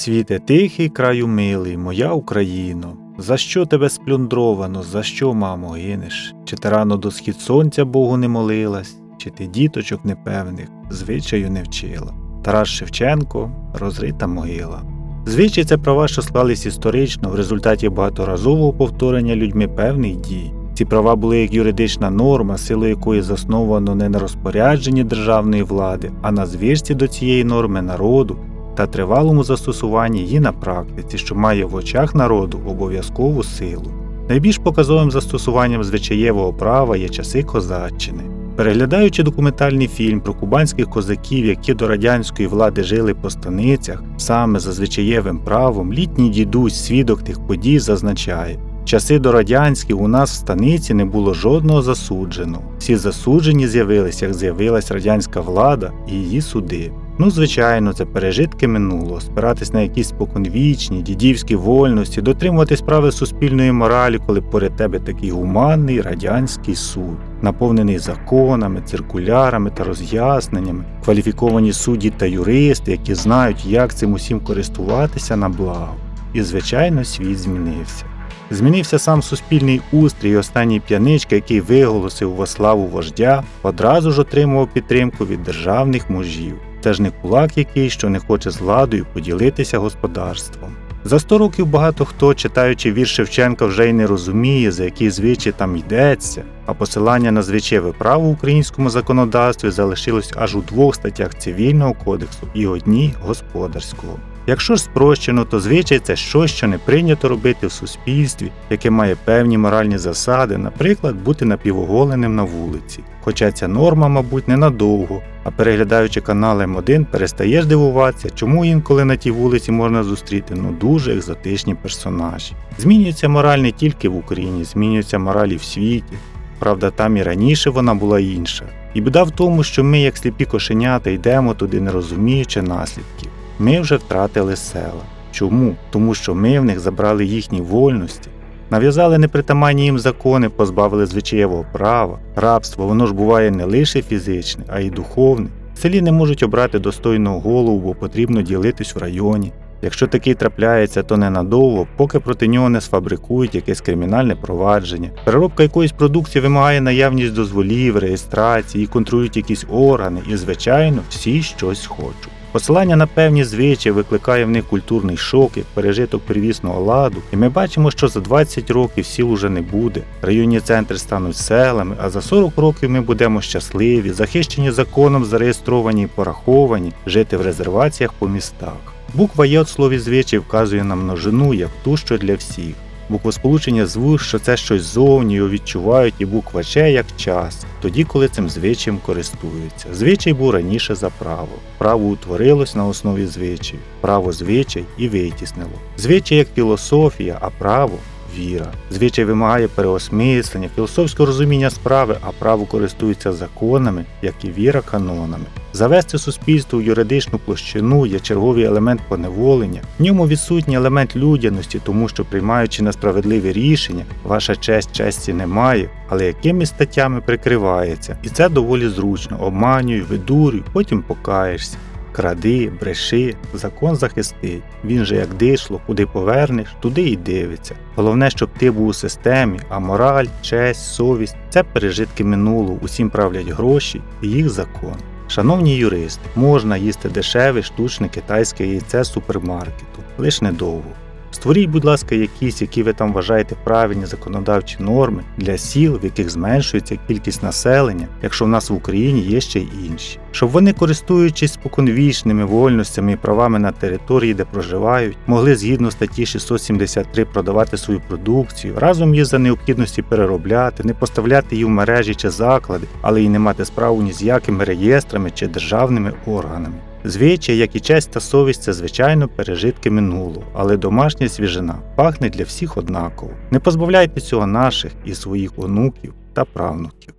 Світе тихий краю милий, моя Україно, за що тебе сплюндровано, за що, мамо, гинеш? Чи ти рано до схід сонця Богу не молилась, чи ти діточок непевних звичаю не вчила? Тарас Шевченко розрита могила. Звичай це права, що склались історично в результаті багаторазового повторення людьми певних дій. Ці права були як юридична норма, силу якої засновано не на розпорядженні державної влади, а на звірці до цієї норми народу та тривалому застосуванні її на практиці, що має в очах народу обов'язкову силу. Найбільш показовим застосуванням звичаєвого права є часи козаччини. Переглядаючи документальний фільм про кубанських козаків, які до радянської влади жили по станицях, саме за звичаєвим правом, літній дідусь, свідок тих подій, зазначає, часи до радянські у нас в станиці не було жодного засудженого. Всі засуджені з'явилися, як з'явилась радянська влада і її суди. Ну, звичайно, це пережитки минулого, спиратись на якісь споконвічні, дідівські вольності, дотримуватись правил суспільної моралі, коли поряд тебе такий гуманний радянський суд, наповнений законами, циркулярами та роз'ясненнями, кваліфіковані судді та юристи, які знають, як цим усім користуватися на благо. І, звичайно, світ змінився. Змінився сам суспільний устрій, і останній п'яничка, який виголосив во славу вождя, одразу ж отримував підтримку від державних мужів. Це ж не кулак який, що не хоче з владою поділитися господарством. За сто років багато хто, читаючи вірш Шевченка, вже й не розуміє, за які звичаї там йдеться, а посилання на звичаєве право в українському законодавстві залишилось аж у двох статтях цивільного кодексу і одній господарського. Якщо ж спрощено, то звичай це щось, що не прийнято робити в суспільстві, яке має певні моральні засади, наприклад, бути напівоголеним на вулиці. Хоча ця норма, мабуть, ненадовго, а переглядаючи канал М1, перестаєш дивуватися, чому інколи на тій вулиці можна зустріти ну дуже екзотичні персонажі. Змінюється мораль не тільки в Україні, змінюється мораль і в світі. Правда, там і раніше вона була інша. І біда в тому, що ми, як сліпі кошенята, йдемо туди, не розуміючи наслідків. Ми вже втратили села. Чому? Тому що ми в них забрали їхні вольності, нав'язали непритаманні їм закони, позбавили звичаєвого права, рабство, воно ж буває не лише фізичне, а й духовне. В селі не можуть обрати достойного голову, бо потрібно ділитись в районі. Якщо такий трапляється, то ненадовго, поки проти нього не сфабрикують якесь кримінальне провадження. Переробка якоїсь продукції вимагає наявність дозволів, реєстрації, контролюють якісь органи, і, звичайно, всі щось хочуть. Посилання на певні звичаї викликає в них культурний шок, як пережиток первісного ладу, і ми бачимо, що за 20 років сіл уже не буде. Районні центри стануть селами, а за 40 років ми будемо щасливі, захищені законом, зареєстровані і пораховані, жити в резерваціях по містах. Буква «Є» от слові звичай вказує на множину як ту, що для всіх. Буквосполучення звук, що це щось зовні, відчувають, і буква Ч як час, тоді, коли цим звичаєм користуються. Звичай був раніше за право. Право утворилось на основі звичаїв, право звичай і витіснило. Звичай як філософія, а право віра. Звичай вимагає переосмислення, філософського розуміння справи, а право користується законами, як і віра канонами. Завести суспільство в юридичну площину є черговий елемент поневолення. В ньому відсутній елемент людяності, тому що приймаючи несправедливі рішення, ваша честь честі немає, але якими статтями прикривається. І це доволі зручно. Обманюй, видурюй, потім покаєшся. Кради, бреши, закон захистить. Він же як дишло, куди повернеш, туди й дивиться. Головне, щоб ти був у системі, а мораль, честь, совість це пережитки минулого, усім правлять гроші і їх закон. Шановні юристи, можна їсти дешеве, штучне китайське яйце супермаркету, лиш недовго. Створіть, будь ласка, якісь, які ви там вважаєте правильні законодавчі норми для сіл, в яких зменшується кількість населення, якщо в нас в Україні є ще й інші, щоб вони, користуючись споконвічними вольностями і правами на території, де проживають, могли згідно статті 673 продавати свою продукцію, разом її за необхідності переробляти, не поставляти її в мережі чи заклади, але й не мати справу ні з якими реєстрами чи державними органами. Звичай, як і честь та совість, це звичайно пережитки минулого, але домашня свіжина пахне для всіх однаково. Не позбавляйте цього наших і своїх онуків та правнуків.